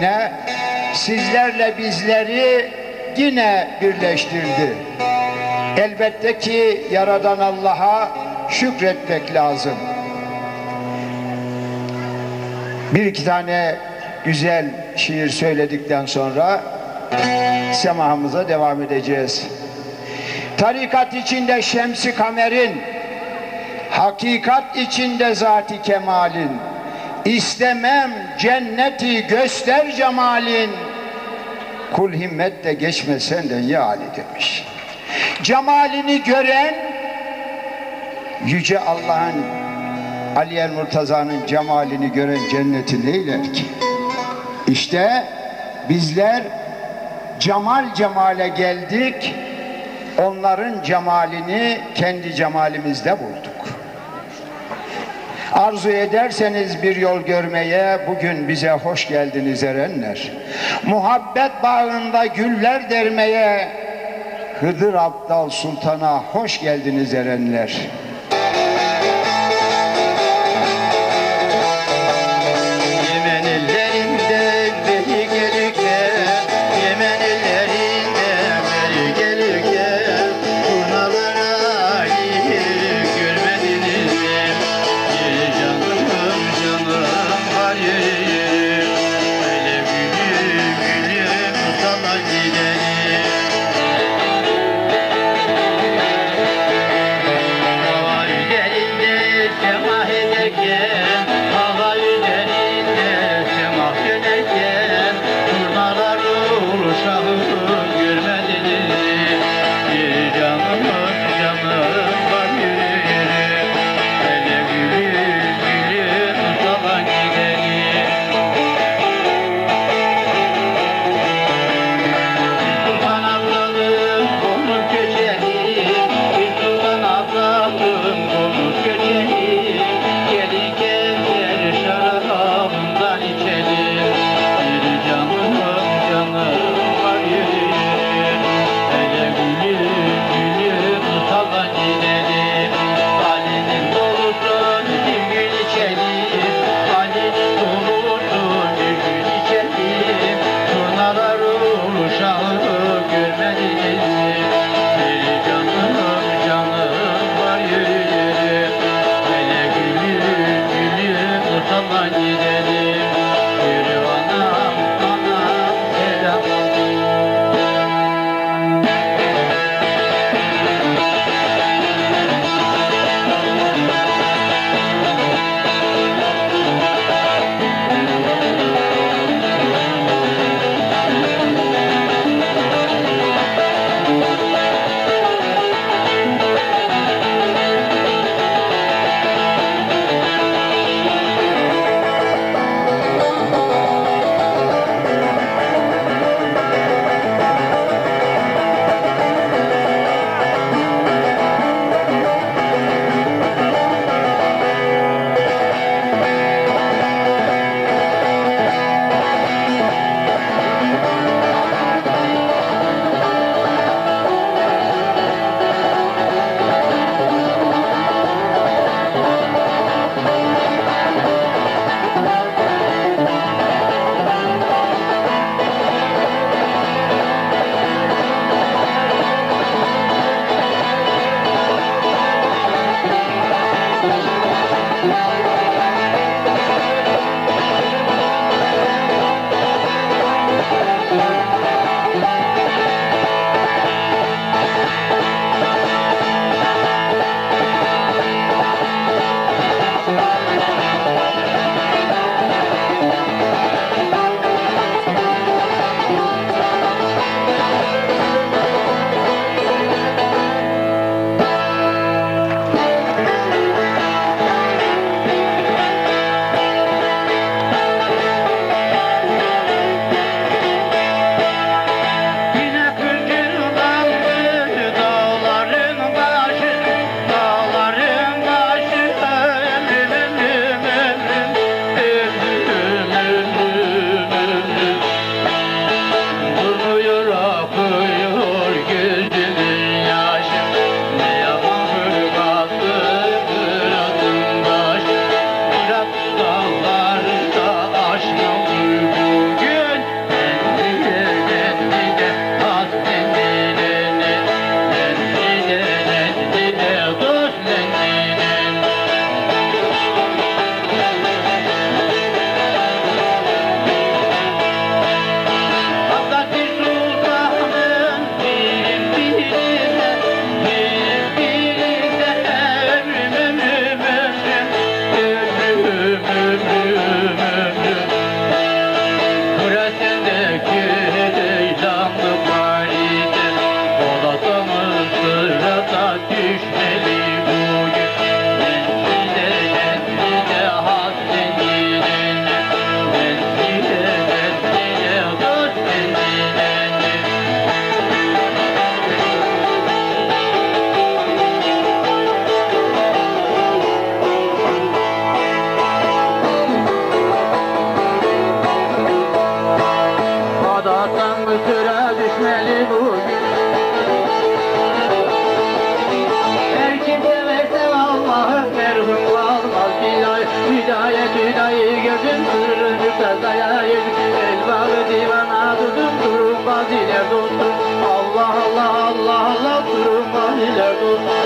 Ne sizlerle bizleri yine birleştirdi. Elbette ki Yaradan Allah'a şükretmek lazım. Bir iki tane güzel şiir söyledikten sonra semahımıza devam edeceğiz. Tarikat içinde şemsi kamerin, hakikat içinde zati kemalin, istemem cenneti göster cemalin, kul himmet de geçme senden ya Ali demiş. Cemalini gören, Yüce Allah'ın Ali El Murtaza'nın cemalini gören cenneti neyler ki? İşte bizler cemal cemale geldik. Onların cemalini kendi cemalimizde bulduk. Arzu ederseniz bir yol görmeye bugün bize hoş geldiniz erenler. Muhabbet bağında güller dermeye Hıdır Abdal Sultan'a hoş geldiniz erenler. Thank you.